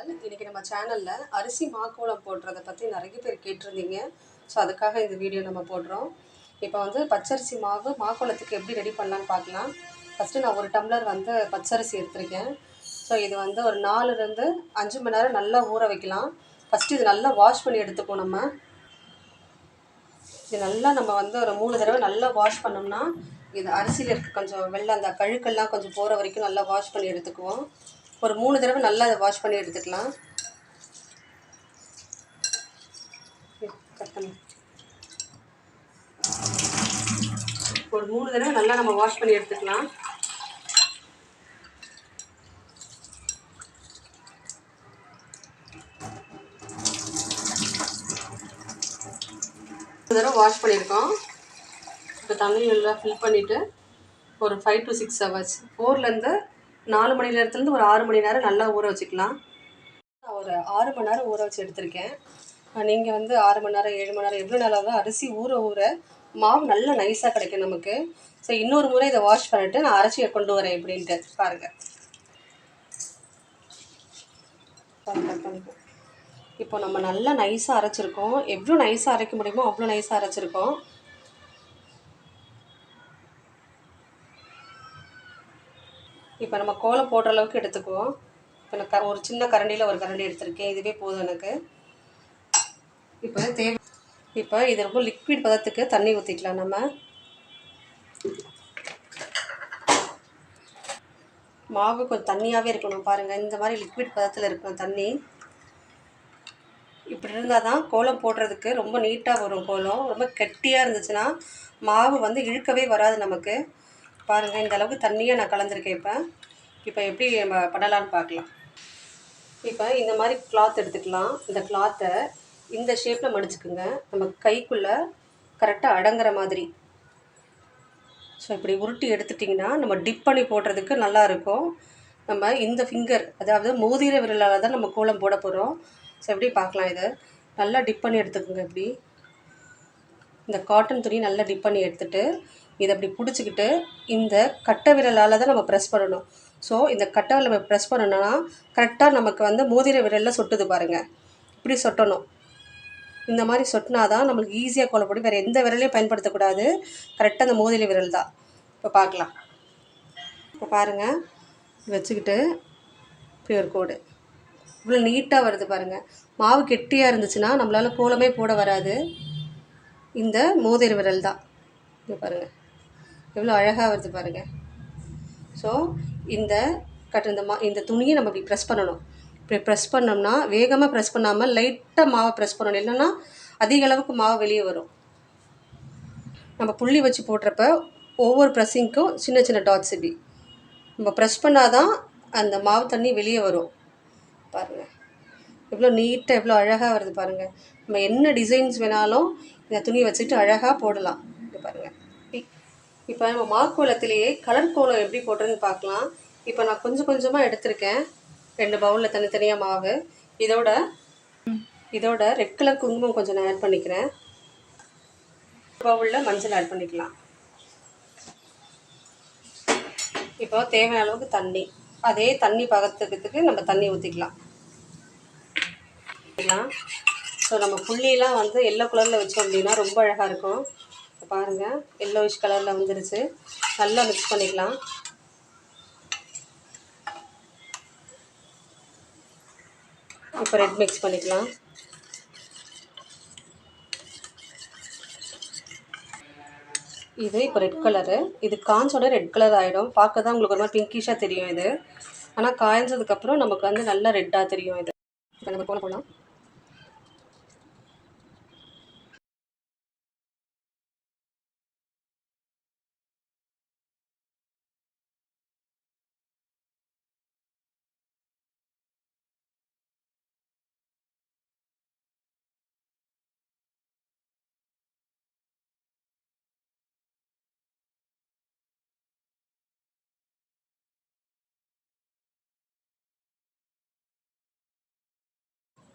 இன்னைக்கு நம்ம சேனலில் அரிசி மாக்கோளம் போடுறத பற்றி நிறைய பேர் கேட்டிருந்தீங்க. ஸோ அதுக்காக இந்த வீடியோ நம்ம போடுறோம். இப்போ வந்து பச்சரிசி மாவு மாக்கோளத்துக்கு எப்படி ரெடி பண்ணலான்னு பார்க்கலாம். ஃபஸ்ட்டு நான் ஒரு டம்ளர் வந்து பச்சரிசி எடுத்திருக்கேன். ஸோ இது வந்து ஒரு நாலுலேருந்து அஞ்சு மணி நேரம் நல்லா ஊற வைக்கலாம். ஃபஸ்ட்டு இது நல்லா வாஷ் பண்ணி எடுத்துப்போம் நம்ம. இது நல்லா நம்ம வந்து ஒரு மூணு தடவை நல்லா வாஷ் பண்ணோம்னா இது அரிசியில் இருக்க கொஞ்சம் வெள்ளை அந்த கழுக்கெல்லாம் கொஞ்சம் போகிற வரைக்கும் நல்லா வாஷ் பண்ணி எடுத்துக்குவோம். ஒரு மூணு தடவை நல்லா அதை வாஷ் பண்ணி எடுத்துக்கலாம். கட் ஒரு மூணு தடவை நல்லா நம்ம வாஷ் பண்ணி எடுத்துக்கலாம். தடவை வாஷ் பண்ணியிருக்கோம். இப்போ தண்ணி நல்லா ஃபில் பண்ணிவிட்டு ஒரு ஃபைவ் டு சிக்ஸ் ஹவர்ஸ் ஃபோர்லேருந்து நாலு மணி நேரத்துலேருந்து ஒரு ஆறு மணி நேரம் நல்லா ஊற வச்சுக்கலாம். நான் ஒரு ஆறு மணி நேரம் ஊற வச்சு எடுத்திருக்கேன். நீங்கள் வந்து ஆறு மணி நேரம் ஏழு மணி நேரம் எவ்வளோ நேரம் அரிசி ஊற ஊற மாவு நல்லா நைஸாக கிடைக்கும் நமக்கு. ஸோ இன்னொரு முறை இதை வாஷ் பண்ணிவிட்டு நான் அரைச்சி கொண்டு வரேன் எப்படின்ட்டு பாருங்கள் இப்போ நம்ம நல்லா நைஸாக அரைச்சிருக்கோம். எவ்வளோ நைஸாக அரைக்க முடியுமோ அவ்வளோ நைஸாக அரைச்சிருக்கோம். இப்போ நம்ம கோலம் போடுற அளவுக்கு எடுத்துக்குவோம். இப்போ நான் க ஒரு சின்ன கரண்டியில் ஒரு கரண்டி எடுத்திருக்கேன். இதுவே போதும் எனக்கு. இப்போ தேவை இப்போ இது ரொம்ப லிக்விட் பதத்துக்கு தண்ணி ஊற்றிக்கலாம் நம்ம. மாவு கொஞ்சம் தண்ணியாகவே இருக்கணும் பாருங்கள் இந்த மாதிரி லிக்விட் பதத்தில் இருக்கணும் தண்ணி. இப்படி இருந்தால் தான் கோலம் போடுறதுக்கு ரொம்ப நீட்டாக வரும் கோலம். ரொம்ப கெட்டியாக இருந்துச்சுன்னா மாவு வந்து இழுக்கவே வராது நமக்கு. பாருங்கள் இந்த அளவுக்கு தண்ணியாக நான் கலந்துருக்கேன் இப்போ. இப்போ எப்படி நம்ம பண்ணலான்னு பார்க்கலாம். இப்போ இந்த மாதிரி கிளாத் எடுத்துக்கலாம். இந்த கிளாத்தை இந்த ஷேப்பில் மடிச்சுக்குங்க. நம்ம கைக்குள்ளே கரெக்டாக அடங்குற மாதிரி. ஸோ இப்படி உருட்டி எடுத்துட்டிங்கன்னா நம்ம டிப் பண்ணி போடுறதுக்கு நல்லா இருக்கும். நம்ம இந்த ஃபிங்கர் அதாவது மோதிர விரலால் தான் நம்ம கோலம் போட போகிறோம் ஸோ எப்படி பார்க்கலாம் இதை? நல்லா டிப் பண்ணி எடுத்துக்கோங்க இப்படி. இந்த காட்டன் துணி நல்லா டிப் பண்ணி எடுத்துகிட்டு இதை அப்படி பிடிச்சிக்கிட்டு இந்த கட்டை விரலால் தான் நம்ம ப்ரெஸ் பண்ணணும். ஸோ இந்த கட்டை விரல் நம்ம ப்ரெஸ் பண்ணணும்னா கரெக்டாக நமக்கு வந்து மோதிர விரலில் சொட்டுது பாருங்கள் இப்படி சொட்டணும். இந்த மாதிரி சொட்டினா தான் நம்மளுக்கு ஈஸியாக கோலப்படி வேறு எந்த விரலையும் பயன்படுத்தக்கூடாது. கரெக்டாக அந்த மோதிர விரல் தான். இப்போ பார்க்கலாம். இப்போ பாருங்கள் வச்சுக்கிட்டு பியூர் கோடு. இவ்வளோ நீட்டாக வருது பாருங்கள் மாவு கெட்டியாக இருந்துச்சுன்னா நம்மளால் கோலமே போட வராது. இந்த மோதிர விரல் தான். இங்கே பாருங்கள் எவ்வளோ அழகாக வருது பாருங்கள் ஸோ இந்த கட்டு இந்த மா இந்த துணியை நம்ம இப்படி ப்ரெஸ் பண்ணணும். இப்படி ப்ரெஸ் பண்ணோம்னா வேகமாக ப்ரெஸ் பண்ணாமல் லைட்டாக மாவை ப்ரெஸ் பண்ணணும். இல்லைன்னா அதிக அளவுக்கு மாவு வெளியே வரும். நம்ம புள்ளி வச்சு போடுறப்ப ஒவ்வொரு ப்ரெஸ்ஸிங்க்கும் சின்ன சின்ன டாட்ஸ் இப்படி. நம்ம ப்ரெஸ் பண்ணாதான் அந்த மாவு தண்ணி வெளியே வரும். பாருங்கள் எவ்வளோ நீட்டாக எவ்வளோ அழகாக வருது பாருங்கள் நம்ம என்ன டிசைன்ஸ் வேணாலும் இந்த துணியை வச்சுட்டு அழகாக போடலாம். இது பாருங்கள் இப்போ நம்ம மாக்கோலத்திலேயே கலர் கோலம் எப்படி போடுறதுன்னு பார்க்கலாம். இப்போ நான் கொஞ்சம் கொஞ்சமாக எடுத்திருக்கேன். ரெண்டு பவுலில் தனித்தனியாக மாவு. இதோட இதோட ரெட் கலர் குங்குமம் கொஞ்சம் நான் ஆட் பண்ணிக்கிறேன். பவுலில் மஞ்சள் ஆட் பண்ணிக்கலாம். இப்போ தேவையான அளவுக்கு தண்ணி. அதே தண்ணி பகத்துக்கிறதுக்கு நம்ம தண்ணி ஊற்றிக்கலாம் ஸோ நம்ம புள்ளியெலாம் வந்து எல்லோ கலரில் வச்சோம் அப்படின்னா ரொம்ப அழகாக இருக்கும். பாருங்கள் எல்லோயிஷ் கலரில் வந்துருச்சு. நல்லா மிக்ஸ் பண்ணிக்கலாம். இப்போ ரெட் மிக்ஸ் பண்ணிக்கலாம். இது இப்போ ரெட் கலரு இது காஞ்சோட ரெட் கலர் ஆகிடும் பார்க்க தான் உங்களுக்கு ஒரு மாதிரி பிங்கிஷாக தெரியும் இது. ஆனால் காய்ஞ்சதுக்கப்புறம் நமக்கு வந்து நல்லா ரெட்டாக தெரியும் இது. இப்போ நம்ம போல போகலாம்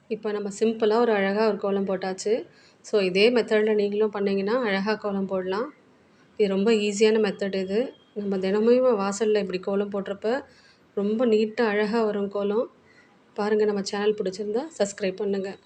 இப்போ நம்ம சிம்பிளாக ஒரு அழகாக ஒரு கோலம் போட்டாச்சு. ஸோ இதே மெத்தடில் நீங்களும் பண்ணிங்கன்னா அழகாக கோலம் போடலாம். இது ரொம்ப ஈஸியான மெத்தட் இது. நம்ம தினமும் வாசலில் இப்படி கோலம் போடுறப்ப ரொம்ப நீட்டாக அழகாக வரும் கோலம். பாருங்கள் நம்ம சேனல் பிடிச்சிருந்தா சப்ஸ்கிரைப் பண்ணுங்கள்